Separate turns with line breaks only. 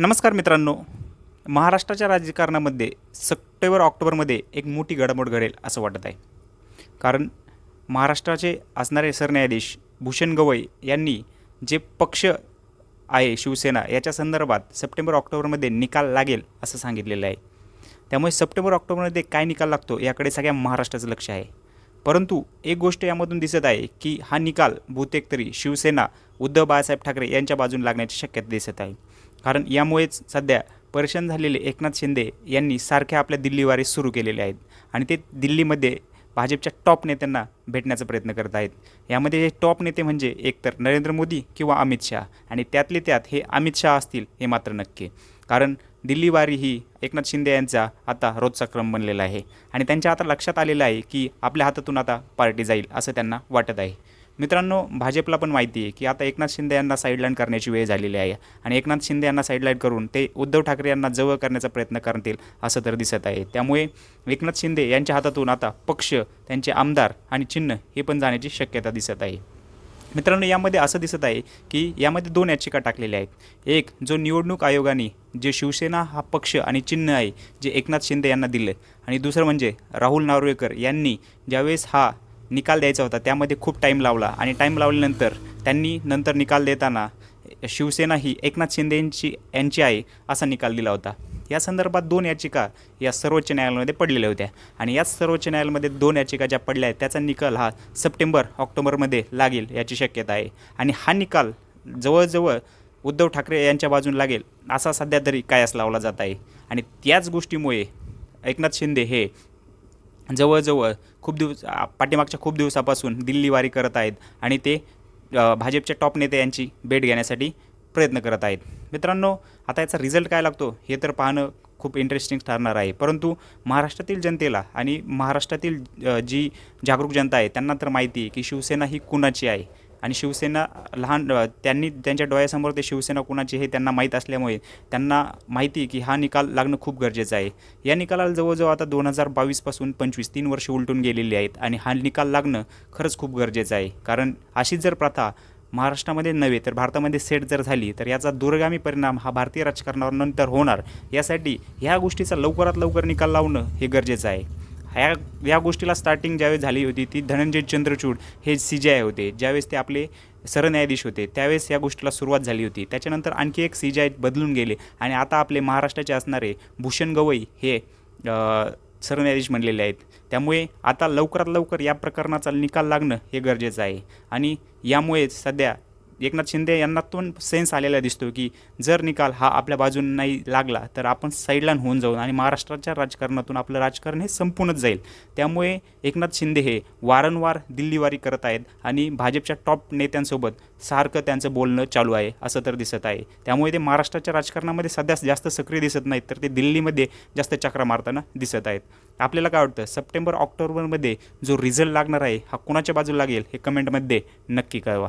नमस्कार मित्रांनो. महाराष्ट्राच्या राजकारणामध्ये सप्टेंबर ऑक्टोबरमध्ये एक मोठी घडामोड घडेल असं वाटत आहे. कारण महाराष्ट्राचे असणारे सरन्यायाधीश भूषण गवई यांनी जे पक्ष आहे शिवसेना याच्या संदर्भात सप्टेंबर ऑक्टोबरमध्ये निकाल लागेल असं सांगितलेलं आहे. त्यामुळे सप्टेंबर ऑक्टोबरमध्ये काय निकाल लागतो याकडे सगळ्या महाराष्ट्राचं लक्ष आहे. परंतु एक गोष्ट यामधून दिसत आहे की हा निकाल बहुतेक तरी शिवसेना उद्धव बाळासाहेब ठाकरे यांच्या बाजून लागण्याची शक्यता दिसत आहे. कारण यामुळेच सध्या परेशान झालेले एकनाथ शिंदे यांनी सारख्या आपल्या दिल्लीवारी सुरू केलेले आहेत. आणि ते दिल्लीमध्ये भाजपच्या टॉप नेत्यांना भेटण्याचा प्रयत्न करत आहेत. यामध्ये हे टॉप नेते म्हणजे एकतर नरेंद्र मोदी किंवा अमित शहा. आणि त्यातले त्यात हे अमित शहा असतील हे मात्र नक्की. कारण दिल्लीवारी ही एकनाथ शिंदे यांचा आता रोजचा क्रम बनलेला आहे. आणि त्यांच्या आता लक्षात आलेलं आहे की आपल्या हातातून आता पार्टी जाईल असं त्यांना वाटत आहे. मित्रांनो भाजपला पण माहिती आहे की आता एकनाथ शिंदे यांना साईडलाईन करण्याची वेळ झालेली आहे आणि एकनाथ शिंदे यांना साईडलाईन करून ते उद्धव ठाकरे यांना जवळ करण्याचा प्रयत्न करतील असं तर दिसत आहे. त्यामुळे एकनाथ शिंदे यांच्या हातातून आता पक्ष त्यांचे आमदार आणि चिन्ह हे पण जाण्याची शक्यता दिसत आहे. मित्रांनो यामध्ये असं दिसत आहे की यामध्ये दोन याचिका टाकलेल्या आहेत. एक जो निवडणूक आयोगाने जे शिवसेना हा पक्ष आणि चिन्ह आहे जे एकनाथ शिंदे यांना दिलं आणि दुसरं म्हणजे राहुल नार्वेकर यांनी ज्यावेळेस हा निकाल द्यायचा होता. त्यामध्ये खूप टाईम लावला. आणि टाईम लावल्यानंतर त्यांनी नंतर निकाल देताना शिवसेना ही एकनाथ शिंदे यांची यांची आहे असा निकाल दिला होता. या संदर्भात दोन याचिका या सर्वोच्च न्यायालयामध्ये पडलेल्या होत्या. आणि याच सर्वोच्च न्यायालयामध्ये दोन याचिका ज्या पडल्या आहेत त्याचा निकाल हा सप्टेंबर ऑक्टोबरमध्ये लागेल याची शक्यता आहे. आणि हा निकाल जवळजवळ उद्धव ठाकरे यांच्या बाजून लागेल असा सध्या तरी कायस लावला जात आहे. आणि त्याच गोष्टीमुळे एकनाथ शिंदे हे जवळजवळ खूप दिवस पाठीमागच्या खूप दिवसापासून दिल्लीवारी करत आहेत आणि ते भाजपचे भाजपच्या टॉप नेते यांची भेट घेण्यासाठी प्रयत्न करत आहेत. मित्रांनो आता याचा रिझल्ट काय लागतो हे तर पाहणं खूप इंटरेस्टिंग ठरणार आहे. परंतु महाराष्ट्रातील जनतेला आणि महाराष्ट्रातील जी जागरूक जनता आहे त्यांना तर माहिती आहे की शिवसेना ही कुणाची आहे? आणि शिवसेना लहान त्यांनी त्यांच्या डोळ्यासमोर ते शिवसेना कुणाची हे त्यांना माहीत असल्यामुळे त्यांना माहिती की हा निकाल लागणं खूप गरजेचं आहे. या निकालाला जवळजवळ आता दोन हजार बावीसपासून पंचवीस तीन वर्ष उलटून गेलेली आहेत आणि हा निकाल लागणं खरंच खूप गरजेचं आहे. कारण अशीच जर प्रथा महाराष्ट्रामध्ये नव्हे तर भारतामध्ये सेट जर झाली तर याचा दूरगामी परिणाम हा भारतीय राजकारणावर नंतर होणार. यासाठी ह्या गोष्टीचा लवकरात लवकर निकाल लावणं हे गरजेचं आहे. ह्या या गोष्टीला स्टार्टिंग ज्यावेळेस झाली होती ती धनंजय चंद्रचूड हे सी जी आय होते. ज्यावेळेस ते आपले सरन्यायाधीश होते त्यावेळेस या गोष्टीला सुरुवात झाली होती. त्याच्यानंतर आणखी एक सी जी आय बदलून गेले आणि आता आपले महाराष्ट्राचे असणारे भूषण गवई हे सरन्यायाधीश म्हणलेले आहेत. त्यामुळे आता लवकरात लवकर या प्रकरणाचा निकाल लागणं हे गरजेचं आहे. आणि यामुळेच सध्या एकनाथ शिंदे यांना सेन्स आलेला दिसतो की जर निकाल हा आपल्या बाजून नाही लागला तर आपण साईडलाईन होऊन जाऊन आणि महाराष्ट्राच्या राजकारणातून आपलं राजकारण हे संपूनच जाईल. त्यामुळे एकनाथ शिंदे हे वारंवार दिल्लीवारी करत आहेत आणि भाजपच्या टॉप नेत्यांसोबत सारखं त्यांचं बोलणं चालू आहे असं तर दिसत आहे. त्यामुळे ते महाराष्ट्राच्या राजकारणामध्ये सध्या जास्त सक्रिय दिसत नाहीत तर ते दिल्लीमध्ये जास्त चक्रा मारताना दिसत आहेत. आपल्याला काय वाटतं सप्टेंबर ऑक्टोबरमध्ये जो रिझल्ट लागणार आहे हा कोणाच्या बाजूला लागेल हे कमेंटमध्ये नक्की कळवा.